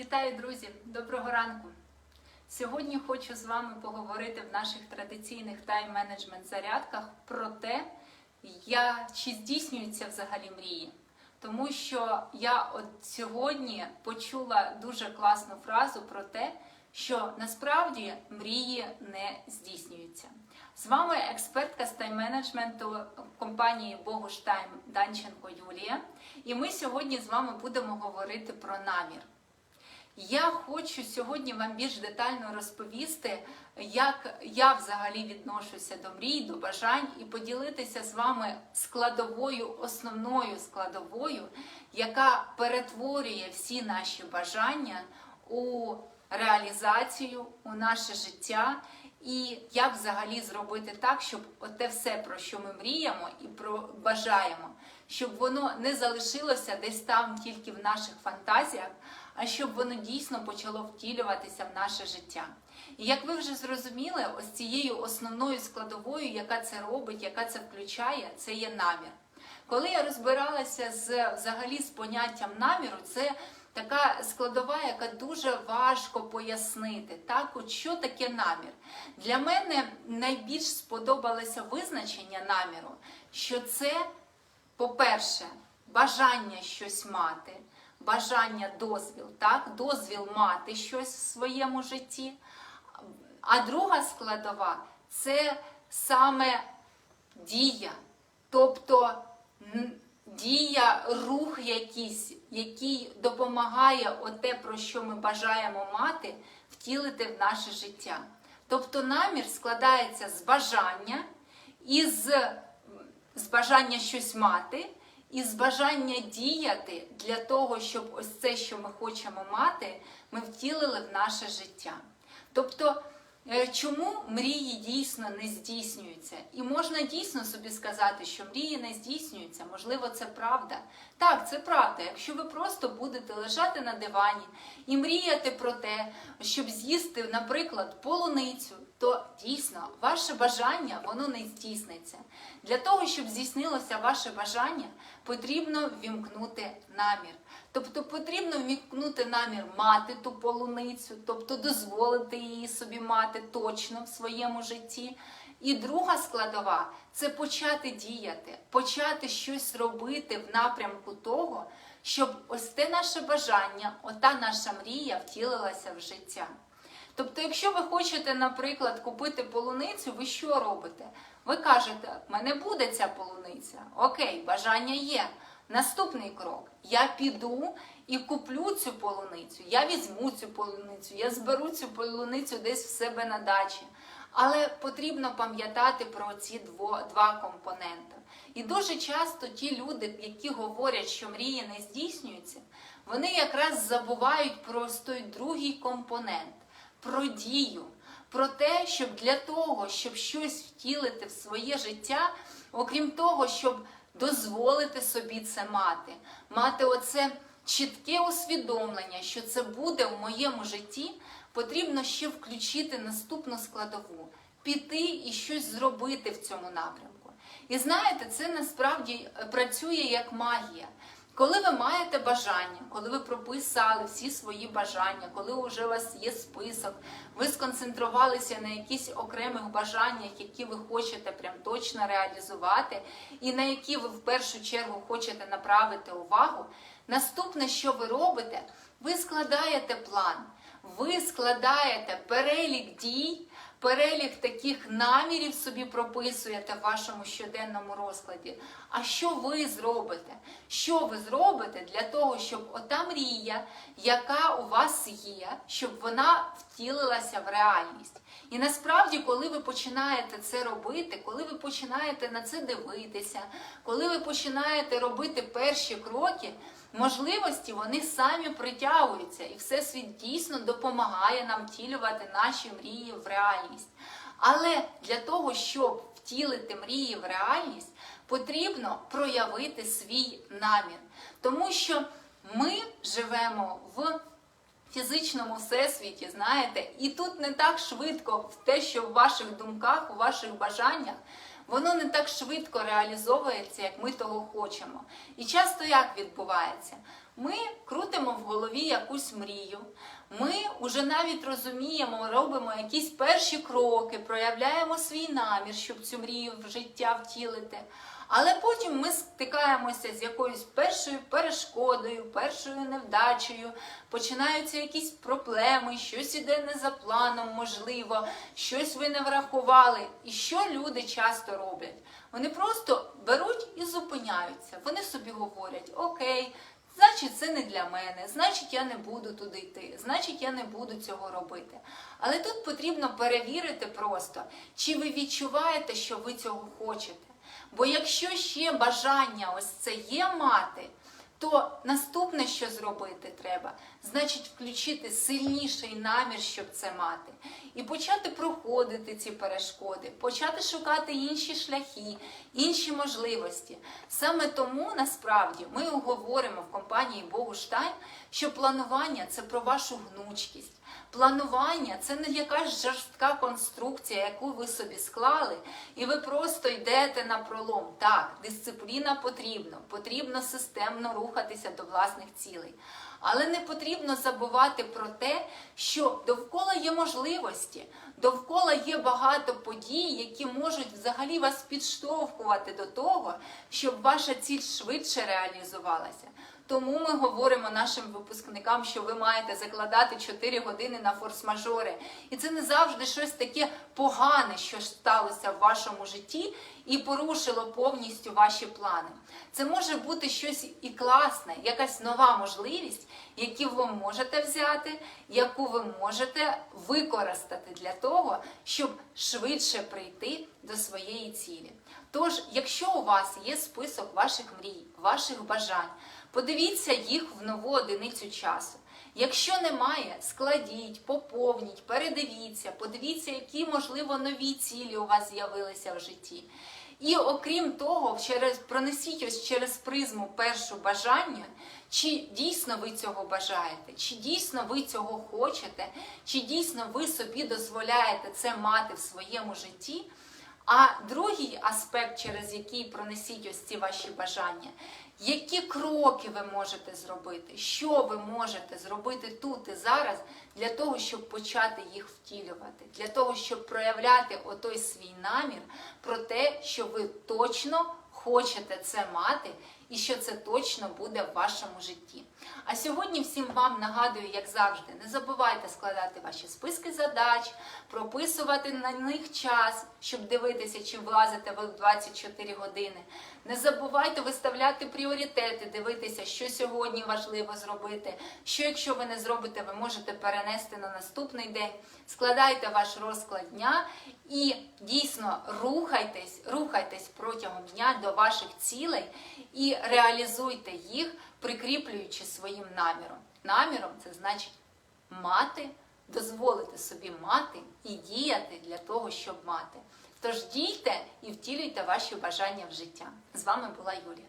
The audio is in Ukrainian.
Вітаю, друзі! Доброго ранку! Сьогодні хочу з вами поговорити в наших традиційних тайм-менеджмент зарядках про те, я, чи здійснюються взагалі мрії. Тому що я от сьогодні почула дуже класну фразу про те, що насправді мрії не здійснюються. З вами експертка з тайм-менеджменту компанії Богуш Тайм Данченко Юлія. І ми сьогодні з вами будемо говорити про намір. Я хочу сьогодні вам більш детально розповісти, як я взагалі відношуся до мрій, до бажань і поділитися з вами складовою, основною складовою, яка перетворює всі наші бажання у реалізацію, у наше життя. І як взагалі зробити так, щоб оте все, про що ми мріємо і про бажаємо, щоб воно не залишилося десь там тільки в наших фантазіях, а щоб воно дійсно почало втілюватися в наше життя. І як ви вже зрозуміли, ось цією основною складовою, яка це робить, яка це включає, це є намір. Коли я розбиралася з взагалі з поняттям наміру, це така складова, яка дуже важко пояснити. Так, от що таке намір? Для мене найбільш сподобалося визначення наміру, що це, по-перше, бажання щось мати, бажання дозвіл, так, дозвіл мати щось в своєму житті. А друга складова це саме дія, тобто дія, рух якийсь, який допомагає оте, про що ми бажаємо мати, втілити в наше життя. Тобто намір складається з бажання і з, з бажання щось мати, і з бажання діяти для того, щоб ось це, що ми хочемо мати, ми втілили в наше життя. Тобто, е, чому мрії дійсно не здійснюються? І можна дійсно собі сказати, що мрії не здійснюються, можливо, це правда. Так, це правда. Якщо ви просто будете лежати на дивані і мріяти про те, щоб з'їсти, наприклад, полуницю, то дійсно ваше бажання воно не здійсниться. Для того, щоб здійснилося ваше бажання, потрібно ввімкнути намір. Тобто потрібно вмікнути намір мати ту полуницю, тобто дозволити її собі мати точно в своєму житті. І друга складова це почати діяти, почати щось робити в напрямку того, щоб ось те наше бажання, ота наша мрія втілилася в життя. Тобто, якщо ви хочете, наприклад, купити полуницю, ви що робите? Ви кажете, в мене буде ця полуниця. Окей, бажання є. Наступний крок: я піду і куплю цю полуницю. Я візьму цю полуницю, я зберу цю полуницю десь в себе на дачі. Але потрібно пам'ятати про ці два компоненти. І дуже часто ті люди, які говорять, що мрії не здійснюються, вони якраз забувають про той другий компонент про дію, про те, щоб для того, щоб щось втілити в своє життя, окрім того, щоб дозволити собі це мати, мати оце чітке усвідомлення, що це буде в моєму житті, потрібно ще включити наступну складову, піти і щось зробити в цьому напрямку. І знаєте, це насправді е, працює як магія. Коли ви маєте бажання, коли ви прописали всі свої бажання, коли вже у вас є список, ви сконцентрувалися на якісь окремих бажаннях, які ви хочете прям точно реалізувати, і на які ви в першу чергу хочете направити увагу, наступне, що ви робите, ви складаєте план, ви складаєте перелік дій. Перелік таких намірів собі прописуєте в вашому щоденному розкладі. А що ви зробите? Що ви зробите для того, щоб ота мрія, яка у вас є, щоб вона втілилася в реальність? І насправді, коли ви починаєте це робити, коли ви починаєте на це дивитися, коли ви починаєте робити перші кроки, можливості вони самі притягуються, і Всесвіт дійсно допомагає нам втілювати наші мрії в реальність. Але для того, щоб втілити мрії в реальність, потрібно проявити свій намір. Тому що ми живемо в фізичному всесвіті, знаєте, і тут не так швидко в те, що в ваших думках, у ваших бажаннях, воно не так швидко реалізовується, як ми того хочемо. І часто як відбувається? Ми крутимо в голові якусь мрію. Ми вже навіть розуміємо, робимо якісь перші кроки, проявляємо свій намір, щоб цю мрію в життя втілити. Але потім ми стикаємося з якоюсь першою перешкодою, першою невдачею, починаються якісь проблеми, щось іде не за планом, можливо, щось ви не врахували. І що люди часто роблять? Вони просто беруть і зупиняються. Вони собі говорять: Окей, значить, це не для мене, значить, я не буду туди йти, значить, я не буду цього робити. Але тут потрібно перевірити просто, чи ви відчуваєте, що ви цього хочете. Бо якщо ще бажання ось це є мати, то наступне, що зробити треба, значить включити сильніший намір, щоб це мати, і почати проходити ці перешкоди, почати шукати інші шляхи, інші можливості. Саме тому насправді ми говоримо в компанії Богуштайн, що планування це про вашу гнучкість. Планування це не якась жорстка конструкція, яку ви собі склали, і ви просто йдете на пролом. Так, дисципліна потрібна, потрібно системно рухатися до власних цілей. Але не потрібно забувати про те, що довкола є можливості, довкола є багато подій, які можуть взагалі вас підштовхувати до того, щоб ваша ціль швидше реалізувалася. Тому ми говоримо нашим випускникам, що ви маєте закладати 4 години на форс-мажори. І це не завжди щось таке погане, що сталося в вашому житті і порушило повністю ваші плани. Це може бути щось і класне, якась нова можливість, яку ви можете взяти, яку ви можете використати для того, щоб швидше прийти до своєї цілі. Тож, якщо у вас є список ваших мрій, ваших бажань, Подивіться їх в нову одиницю часу. Якщо немає, складіть, поповніть, передивіться, подивіться, які, можливо, нові цілі у вас з'явилися в житті. І окрім того, через пронесіть ось через призму першу бажання, чи дійсно ви цього бажаєте, чи дійсно ви цього хочете, чи дійсно ви собі дозволяєте це мати в своєму житті. А другий аспект, через який пронесіть ось ці ваші бажання, які кроки ви можете зробити, що ви можете зробити тут і зараз для того, щоб почати їх втілювати, для того, щоб проявляти отой свій намір про те, що ви точно хочете це мати. І що це точно буде в вашому житті. А сьогодні всім вам нагадую, як завжди, не забувайте складати ваші списки задач, прописувати на них час, щоб дивитися, чи влазите ви в 24 години. Не забувайте виставляти пріоритети, дивитися, що сьогодні важливо зробити. Що, якщо ви не зробите, ви можете перенести на наступний день. Складайте ваш розклад дня і дійсно рухайтесь, рухайтесь протягом дня до ваших цілей і реалізуйте їх, прикріплюючи своїм наміром. Наміром це значить мати, дозволити собі мати і діяти для того, щоб мати. Тож дійте і втілюйте ваші бажання в життя. З вами була Юлія.